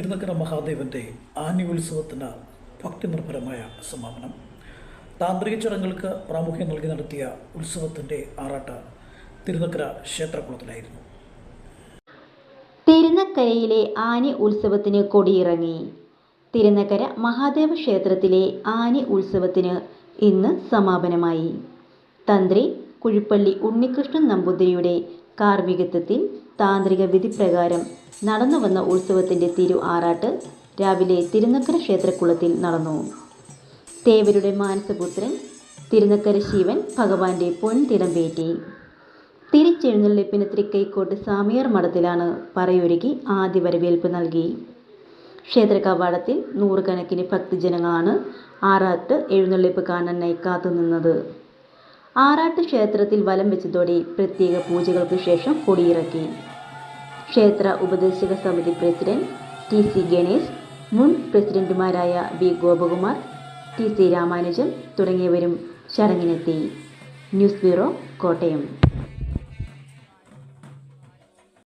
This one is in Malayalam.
തിരുനക്കര മഹാദേവന്റെ ആനി ഉത്സവത്തിന് ഭക്തിനിർഭരമായ സമാപനം. താന്ത്രിക ചടങ്ങുകൾക്ക് പ്രാമുഖ്യം നൽകി നടത്തിയ ഉത്സവത്തിന്റെ ആറാട്ട് തിരുനക്കര ക്ഷേത്രകുളത്തിലായിരുന്നു. തിരുനക്കരയിലെ ആനി ഉത്സവത്തിന് കൊടിയിറങ്ങി. തിരുനക്കര മഹാദേവ ക്ഷേത്രത്തിലെ ആനി ഉത്സവത്തിന് ഇന്ന് സമാപനമായി. തന്ത്രി കുഴിപ്പള്ളി ഉണ്ണികൃഷ്ണൻ നമ്പൂതിരിയുടെ കാർമ്മികത്വത്തിൽ താന്ത്രിക വിധിപ്രകാരം നടന്നുവന്ന ഉത്സവത്തിന്റെ തിരു ആറാട്ട് രാവിലെ തിരുനക്കര ക്ഷേത്രക്കുളത്തിൽ നടന്നു. തേവരുടെ മാനസപുത്രൻ തിരുനക്കര ശിവൻ ഭഗവാന്റെ പൊൻതിടമ്പേറ്റി തിരിച്ചെഴുന്നള്ളിപ്പിന് തൃക്കൈക്കോട്ട് സാമിയർ മഠത്തിലാണ് പറയൊരുക്കി ആദ്യ വരവേൽപ്പ് നൽകി. ക്ഷേത്ര കവാടത്തിൽ നൂറുകണക്കിന് ഭക്തജനങ്ങളാണ് ആറാട്ട് എഴുന്നള്ളിപ്പ് കാണാനായി കാത്തുനിന്നത്. ആറാട്ട് ക്ഷേത്രത്തിൽ വലം വെച്ചതോടെ പ്രത്യേക പൂജകൾക്ക് ശേഷം കൊടിയിറക്കി. ക്ഷേത്ര ഉപദേശക സമിതി പ്രസിഡന്റ് ടി സി ഗണേശ് മുൻ പ്രസിഡന്റുമാരായ V Gopakumar T C Ramanujan തുടങ്ങിയവരും ചടങ്ങിനെത്തി. News bureau Kottayam.